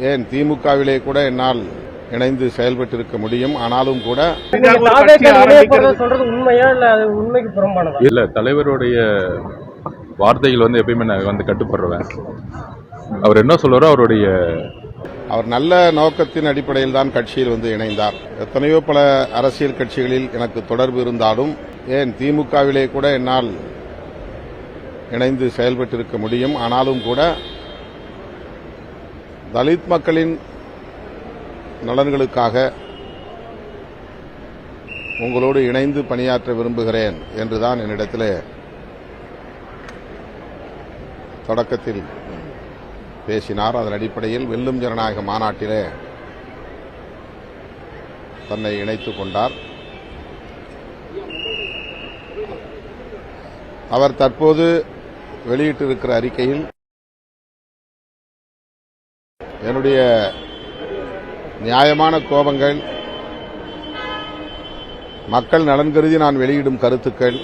ஏன் திமுகவிலே கூட என்னால் இணைந்து செயல்பட்டிருக்க முடியும்? ஆனாலும் கூட இல்ல தலைவருடைய வார்த்தைகள் வந்து எப்பயுமே நான் வந்து கட்டுப்படுறேன். அவர் என்ன சொல்றாரோ அவருடைய அவர் நல்ல நோக்கத்தின் அடிப்படையில் தான் கட்சியில் வந்து இணைந்தார். எத்தனையோ பல அரசியல் கட்சிகளில் எனக்கு தொடர்பு இருந்தாலும் ஏன் திமுகவிலே கூட என்னால் இணைந்து செயல்பட்டிருக்க முடியும்? ஆனாலும் கூட தலித் மக்களின் நலன்களுக்காக உங்களோடு இணைந்து பணியாற்ற விரும்புகிறேன் என்றுதான் என்னிடத்திலே தொடக்கத்தில் பேசினார். அதன் அடிப்படையில் வெல்லும் ஜனநாயக மாநாட்டிலே தன்னை இணைத்துக் கொண்டார். அவர் தற்போது வெளியிட்டிருக்கிற அறிக்கையில் என்னுடைய நியாயமான கோபங்கள் மக்கள் நலன் கருதி நான் வெளியிடும் கருத்துக்கள்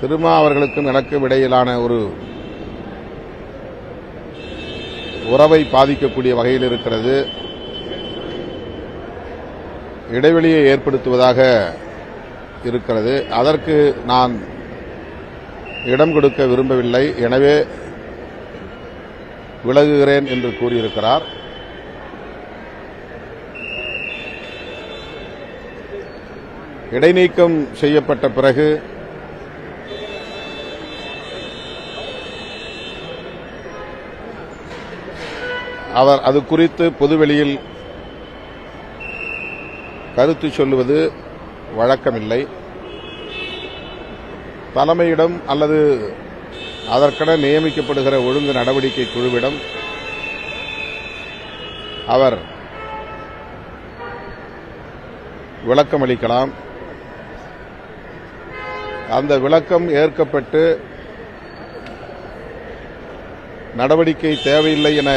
திருமா அவர்களுக்கும் எனக்கும் இடையிலான ஒரு உறவை பாதிக்கக்கூடிய வகையில் இருக்கிறது. இடைவெளியை ஏற்படுத்துவதாக இருக்கிறது. அதற்கு நான் இடம் கொடுக்க விரும்பவில்லை. எனவே விலகுகிறேன் என்று கூறியிருக்கிறார். இடைநீக்கம் செய்யப்பட்ட பிறகு அவர் அது குறித்து பொதுவெளியில் கருத்து சொல்லுவது வழக்கமில்லை. தலைமையிடம் அல்லது அதற்கென நியமிக்கப்படுகிற ஒழுங்கு நடவடிக்கை குழுவிடம் அவர் விளக்கம் அளிக்கலாம் அந்த விளக்கம் ஏற்கப்பட்டு நடவடிக்கை தேவையில்லை என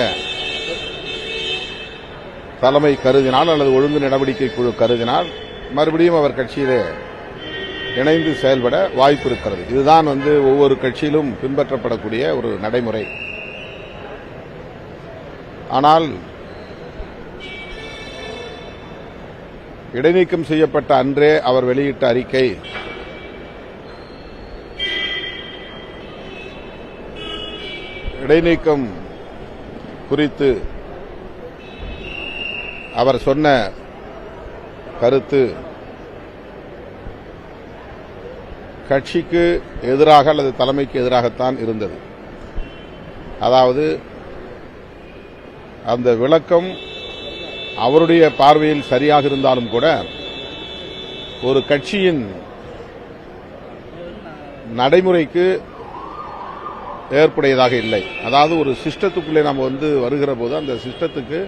தலைமை கருதினால் அல்லது ஒழுங்கு நடவடிக்கை குழு கருதினால் மறுபடியும் அவர் கட்சியிலே இணைந்து செயல்பட வாய்ப்பு இருக்கிறது. இதுதான் வந்து ஒவ்வொரு கட்சியிலும் பின்பற்றப்படக்கூடிய ஒரு நடைமுறை. ஆனால் இடைநீக்கம் செய்யப்பட்ட அன்றே அவர் வெளியிட்ட அறிக்கை இடைநீக்கம் குறித்து அவர் சொன்ன கருத்து கட்சிக்கு எதிராக அல்லது தலைமைக்கு எதிராகத்தான் இருந்தது. அதாவது அந்த விளக்கம் அவருடைய பார்வையில் சரியாக இருந்தாலும் கூட ஒரு கட்சியின் நடைமுறைக்கு ஏற்புடையதாக இல்லை. அதாவது ஒரு சிஸ்டத்துக்குள்ளே நாம் வந்து வருகிற போது அந்த சிஸ்டத்துக்கு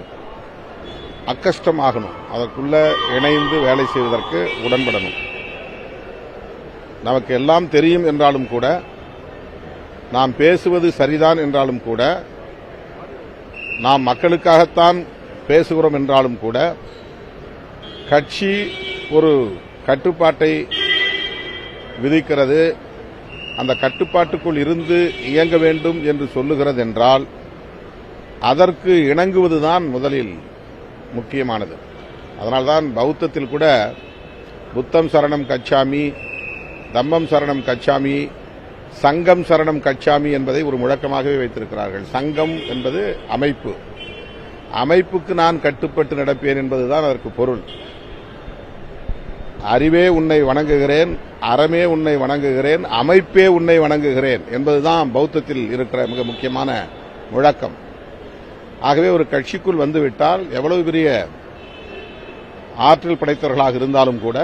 அக்கஷ்டம் ஆகணும் அதற்குள்ள இணைந்து வேலை செய்வதற்கு உடன்படணும். நமக்கு எல்லாம் தெரியும் என்றாலும் கூட நாம் பேசுவது சரிதான் என்றாலும் கூட நாம் மக்களுக்காகத்தான் பேசுகிறோம் என்றாலும் கூட கட்சி ஒரு கட்டுப்பாட்டை விதிக்கிறது. அந்த கட்டுப்பாட்டுக்குள் இருந்து இயங்க வேண்டும் என்று சொல்லுகிறது என்றால் அதற்கு இணங்குவதுதான் முதலில் முக்கியமானது. அதனால்தான் பௌத்தத்தில் கூட புத்தம் சரணம் கச்சாமி தம்மம் சரணம் கச்சாமி சங்கம் சரணம் கச்சாமி என்பதை ஒரு முழக்கமாகவே வைத்திருக்கிறார்கள். சங்கம் என்பது அமைப்பு. அமைப்புக்கு நான் கட்டுப்பட்டு நடப்பேன் என்பதுதான் அதற்கு பொருள். அறிவே உன்னை வணங்குகிறேன் அறமே உன்னை வணங்குகிறேன் அமைப்பே உன்னை வணங்குகிறேன் என்பதுதான் பௌத்தத்தில் இருக்கிற மிக முக்கியமான முழக்கம். ஆகவே ஒரு கட்சிக்குள் வந்துவிட்டால் எவ்வளவு பெரிய ஆற்றல் படைத்தவர்களாக இருந்தாலும் கூட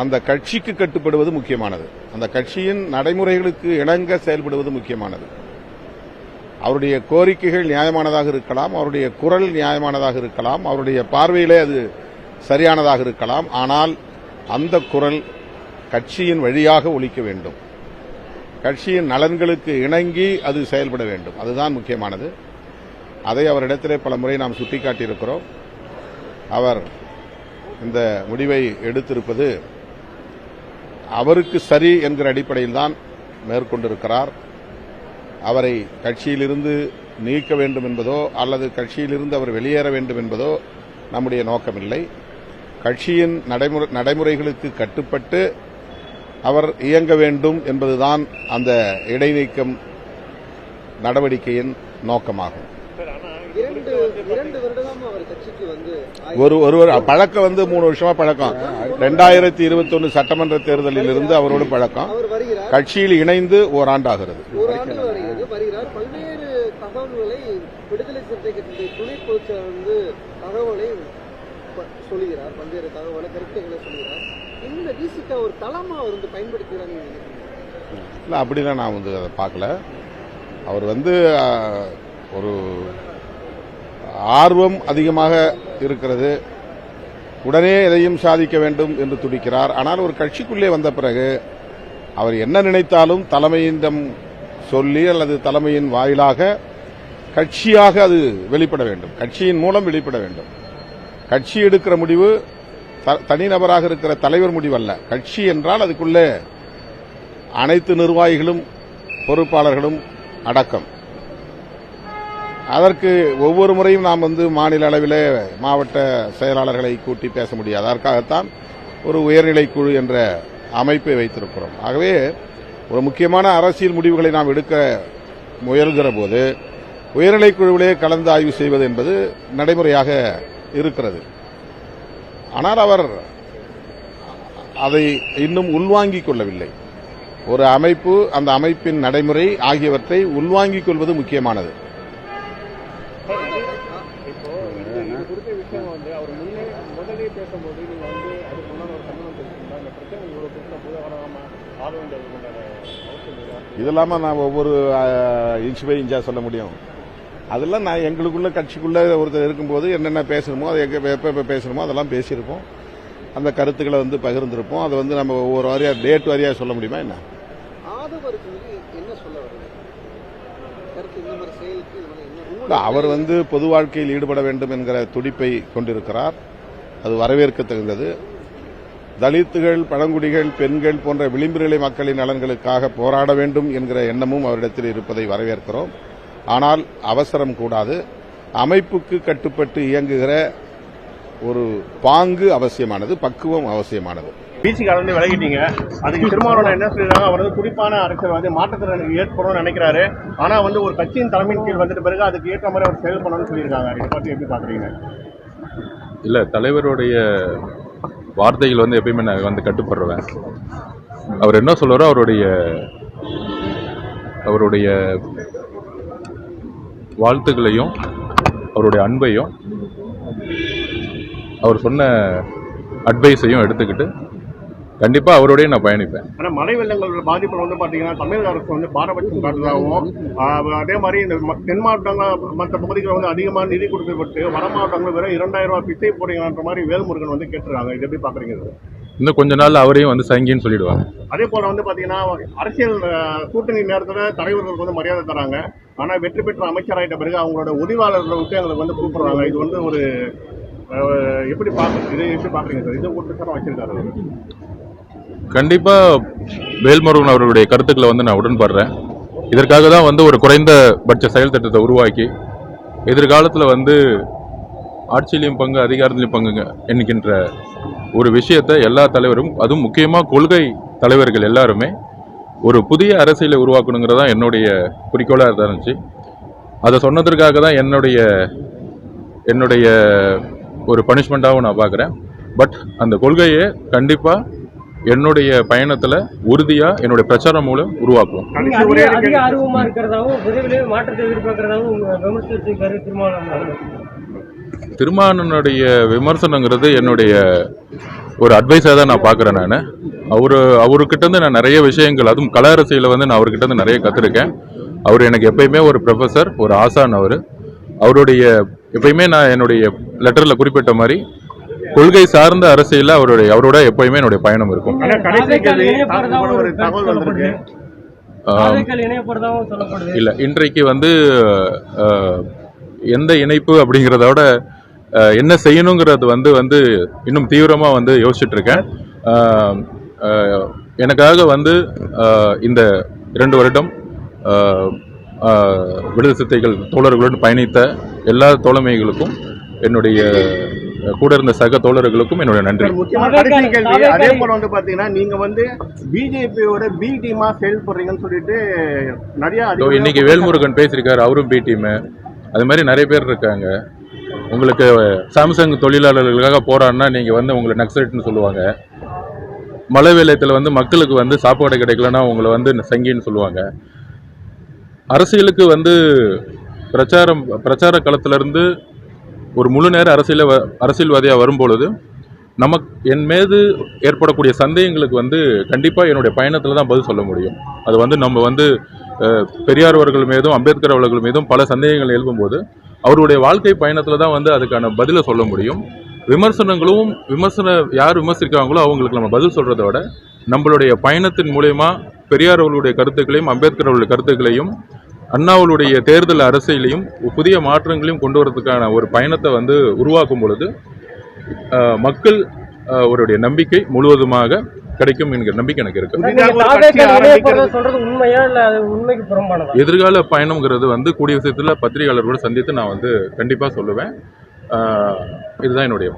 அந்த கட்சிக்கு கட்டுப்படுவது முக்கியமானது. அந்த கட்சியின் நடைமுறைகளுக்கு இணங்க செயல்படுவது முக்கியமானது. அவருடைய கோரிக்கைகள் நியாயமானதாக இருக்கலாம் அவருடைய குரல் நியாயமானதாக இருக்கலாம் அவருடைய பார்வையிலே அது சரியானதாக இருக்கலாம் ஆனால் அந்த குரல் கட்சியின் வழியாக ஒழிக்க வேண்டும். கட்சியின் நலன்களுக்கு இணங்கி அது செயல்பட வேண்டும். அதுதான் முக்கியமானது. அதை அவரிடத்திலே பல முறை நாம் சுட்டிக்காட்டியிருக்கிறோம். அவர் இந்த முடிவை எடுத்திருப்பது அவருக்கு சரி என்கிற அடிப்படையில் தான் மேற்கொண்டிருக்கிறார். அவரை கட்சியிலிருந்து நீக்க வேண்டும் என்பதோ அல்லது கட்சியிலிருந்து அவர் வெளியேற வேண்டும் என்பதோ நம்முடைய நோக்கமில்லை. கட்சியின் நடைமுறை நடைமுறைகளுக்கு கட்டுப்பட்டு அவர் இயங்க வேண்டும் என்பதுதான் அந்த இடைநீக்கம் நடவடிக்கையின் நோக்கமாகும். இரண்டு இரண்டு ஒரு ஒருவர் பழக்கம் வந்து மூணு வருஷமா பழக்கம். ரெண்டாயிரத்தி இருபத்தொன்னு சட்டமன்ற தேர்தலில் இருந்து அவரோடு பழக்கம். கட்சியில் இணைந்து ஓராண்டு ஆகிறது ஓராண்டு வருகிறது வருகிறார். பல்வேறு தகவல்களை விடுதலை சிறுத்தை கட்சியுடைய துணை பொதுச்செயலர் வந்து தகவலை ப- சொல்லுகிறார். பல்வேறு தகவலை கருத்துக்களை சொல்லுகிறார். இந்த விசிக ஒரு தளமா அவர் வந்து பயன்படுத்துகிறார் நீங்க நினைக்கிறீங்க? இல்லை அப்படிலாம் நான் வந்து அதை பார்க்கல. அவர் வந்து ஒரு ஆர்வம் அதிகமாக இருக்கிறது. உடனே எதையும் சாதிக்க வேண்டும் என்று துடிக்கிறார். ஆனால் ஒரு கட்சிக்குள்ளே வந்த பிறகு அவர் என்ன நினைத்தாலும் தலைமையிடம் சொல்லி அல்லது தலைமையின் வாயிலாக கட்சியாக அது வெளிப்பட வேண்டும். கட்சியின் மூலம் வெளிப்பட வேண்டும். கட்சி எடுக்கிற முடிவு த- தனிநபராக இருக்கிற தலைவர் முடிவல்ல. கட்சி என்றால் அதுக்குள்ளே அனைத்து நிர்வாகிகளும் பொறுப்பாளர்களும் அடக்கம். அதற்கு ஒவ்வொரு முறையும் நாம் வந்து மாநில அளவிலே மாவட்ட செயலாளர்களை கூட்டி பேச முடியாது. அதற்காகத்தான் ஒரு உயர்நிலை குழு என்ற அமைப்பை வைத்திருக்கிறோம். ஆகவே ஒரு முக்கியமான அரசியல் முடிவுகளை நாம் எடுக்க முயல்கிற போது உயர்நிலை குழுவிலே கலந்து ஆய்வு செய்வது என்பது நடைமுறையாக இருக்கிறது. ஆனால் அவர் அதை இன்னும் உள்வாங்கிக் கொள்ளவில்லை. ஒரு அமைப்பு அந்த அமைப்பின் நடைமுறை ஆகியவற்றை உள்வாங்கிக் கொள்வது முக்கியமானது இப்போ இந்த இது குறித்த விஷயம் வந்து அவர் முன்னே முதலே பேசும்போது நீங்க வந்து அதுக்கு முன்னாடி ஒரு கண்டனம் தெரிவிச்சிருந்தா இந்த பிரச்சனை இவ்வளவு பெருசா போய் வராம ஆக வேண்டியது இது இல்லாம நான் ஒவ்வொரு இன்ச் பை இன்ச்சா சொல்ல முடியும். அதெல்லாம் நான் எங்களுக்குள்ள கட்சிக்குள்ள ஒருத்தர் இருக்கும்போது என்னென்ன பேசணுமோ அதை எங்க எப்ப எப்ப பேசணுமோ அதெல்லாம் பேசியிருப்போம். அந்த கருத்துக்களை வந்து பகிர்ந்திருப்போம். அதை வந்து நம்ம ஒவ்வொரு வாரியா டேட் வாரியா சொல்ல முடியுமா என்ன? அவர் வந்து பொது வாழ்க்கையில் ஈடுபட வேண்டும் என்கிற துடிப்பை கொண்டிருக்கிறார். அது வரவேற்கத்தகுந்தது. தலித்துகள் பழங்குடிகள் பெண்கள் போன்ற விளிம்புநிலை மக்களின் நலன்களுக்காக போராட வேண்டும் என்கிற எண்ணமும் அவரிடத்தில் இருப்பதை வரவேற்கிறோம். ஆனால் அவசரம் கூடாது. அமைப்புக்கு கட்டுப்பட்டு இயங்குகிற ஒரு பாங்கு அவசியமானது பக்குவம் அவசியமானது. பிசிக்கு விலகிட்டீங்க. அதுக்கு திருமாவளவன் என்ன சொல்லிடுறாங்க அவர் வந்து குறிப்பான அரசியல் வந்து மாற்றத்திறனுக்கு ஏற்படும்னு நினைக்கிறாரு. ஆனா வந்து ஒரு கட்சியின் தலைமையின் கீழ் வந்துட்டு பிறகு அதுக்கு ஏற்ற மாதிரி அவர் செயல்படணும்னு சொல்லியிருக்காங்க. இதை பத்தி எப்படி பாக்குறீங்க? இல்லை தலைவருடைய வார்த்தைகள் வந்து எப்பயுமே நான் வந்து கட்டுப்படுறேன். அவர் என்ன சொல்றாரோ அவருடைய அவருடைய வாழ்த்துக்களையும் அவருடைய அன்பையும் அவர் சொன்ன அட்வைஸையும் எடுத்துக்கிட்டு கண்டிப்பாக அவரோடய நான் பயணிப்பேன். ஆனா மழை வெள்ளங்களோட பாதிப்புல வந்து பாத்தீங்கன்னா தமிழக அரசு வந்து பாரபட்சம் காட்டுறதாகவும் அதே மாதிரி இந்த தென் மாவட்டங்கள் மற்ற பகுதிகளில் வந்து அதிகமான நிதி கொடுக்கப்பட்டு வட மாவட்டங்கள் வெறும் இரண்டாயிரம் ரூபாய் பிச்சை போடுங்கன்ற மாதிரி வேல்முருகன் வந்து கேட்டுருக்காங்க. இது எப்படி பாக்குறீங்க இது? இன்னும் கொஞ்ச நாள் அவரையும் வந்து சங்கின்னு சொல்லிடுவாங்க. அதே போல வந்து பாத்தீங்கன்னா அரசியல் கூட்டணி நேரத்துல தலைவர்களுக்கு வந்து மரியாதை தராங்க. ஆனா வெற்றி பெற்ற அமைச்சராயிட்ட பிறகு அவங்களோட உதவியாளர்களை விட்டு எங்களுக்கு வந்து கூப்பிடுறாங்க. இது வந்து ஒரு எப்படி பாக்குறது இது எப்படி பாக்குறீங்க சார்? இது ஒரு வச்சிருக்காரு. கண்டிப்பாக வேல்முருகன் அவர்களுடைய கருத்துக்களை வந்து நான் உடன்படுறேன். இதற்காக தான் வந்து ஒரு குறைந்தபட்ச செயல் திட்டத்தை உருவாக்கி எதிர்காலத்தில் வந்து ஆட்சியிலையும் பங்கு அதிகாரத்திலையும் பங்குங்க என்கின்ற ஒரு விஷயத்தை எல்லா தலைவரும் அதுவும் முக்கியமாக கொள்கை தலைவர்கள் எல்லாருமே ஒரு புதிய அரசியலை உருவாக்கணுங்கிறது தான் என்னுடைய குறிக்கோளாக இருந்துச்சு. அதை சொன்னதற்காக தான் என்னுடைய என்னுடைய ஒரு பனிஷ்மெண்ட்டாகவும் நான் பார்க்குறேன். பட் அந்த கொள்கையை கண்டிப்பாக என்னுடைய பயணத்தில் உறுதியாக என்னுடைய பிரச்சாரம் மூலம் உருவாக்குவோம். திருமானனுடைய விமர்சனங்கிறது என்னுடைய ஒரு அட்வைஸாக தான் நான் பார்க்குறேன் நான். அவர் அவர்கிட்ட இருந்து நான் நிறைய விஷயங்கள் அதுவும் கல அரசியலை வந்து நான் அவர்கிட்ட இருந்து நிறைய கற்றுருக்கேன் அவர் எனக்கு எப்பயுமே ஒரு ப்ரொஃபஸர் ஒரு ஆசான் அவர். அவருடைய எப்பயுமே நான் என்னுடைய லெட்டரில் குறிப்பிட்ட மாதிரி கொள்கை சார்ந்த அரசியலில் அவருடைய அவரோட எப்பயுமே என்னுடைய பயணம் இருக்கும். இல்லை இன்றைக்கு வந்து எந்த இணைப்பு அப்படிங்கிறத விட அஹ், என்ன செய்யணுங்கிறது வந்து வந்து இன்னும் தீவிரமாக வந்து யோசிச்சுட்டு இருக்கேன் எனக்காக வந்து இந்த இரண்டு வருடம் விடுதலை சிறுத்தைகள் தோழர்களுடன் பயணித்த எல்லா தோழமைகளுக்கும் என்னுடைய கூட இருந்த சக தோழர்களுக்கும் என்னுடைய நன்றி. அதே போல வந்து பாத்தீங்கன்னா நீங்க வந்து பிஜேபியோட பி டீமா செயல்படுறீங்கன்னு சொல்லிட்டு நிறைய இன்னைக்கு வேல்முருகன் பேசியிருக்காரு அவரும் பி டீமு அது மாதிரி நிறைய பேர் இருக்காங்க. உங்களுக்கு சாம்சங் தொழிலாளர்களுக்காக போராடினா நீங்கள் வந்து உங்களை நக்சலைட்னு சொல்லுவாங்க. மழை வெள்ளத்தில் வந்து மக்களுக்கு வந்து சாப்பாடு கிடைக்கலன்னா உங்களை வந்து சங்கின்னு சொல்லுவாங்க. அரசியலுக்கு வந்து பிரச்சாரம் பிரச்சார களத்திலிருந்து ஒரு முழு நேர அரசியல அரசியல்வாதியாக வரும்பொழுது நமக்கு என் மீது ஏற்படக்கூடிய சந்தேகங்களுக்கு வந்து கண்டிப்பாக என்னுடைய பயணத்தில் தான் பதில் சொல்ல முடியும். அது வந்து நம்ம வந்து பெரியார் அவர்கள் மீதும் அம்பேத்கர் அவர்கள் மீதும் பல சந்தேகங்கள் எழுப்பும்போது அவருடைய வாழ்க்கை பயணத்தில் தான் வந்து அதுக்கான பதிலை சொல்ல முடியும். விமர்சனங்களும் விமர்சன யார் விமர்சிக்கிறாங்களோ அவங்களுக்கு நம்ம பதில் சொல்கிறத விட நம்மளுடைய பயணத்தின் மூலயமா பெரியார் அவர்களுடைய கருத்துக்களையும் அம்பேத்கர் அவர்களுடைய கருத்துக்களையும் அண்ணாவுடைய தேர்தல் அரசியலையும் புதிய மாற்றங்களையும் கொண்டு வரதுக்கான ஒரு பயணத்தை வந்து உருவாக்கும் பொழுது மக்கள் அவருடைய நம்பிக்கை முழுவதுமாக கிடைக்கும் என்கிற நம்பிக்கை எனக்கு இருக்கு. எதிர்கால பயணம்ங்கிறது வந்து கூடிய விஷயத்தில் பத்திரிகையாளர்களோட சந்தித்து நான் வந்து கண்டிப்பாக சொல்லுவேன். இதுதான் என்னுடைய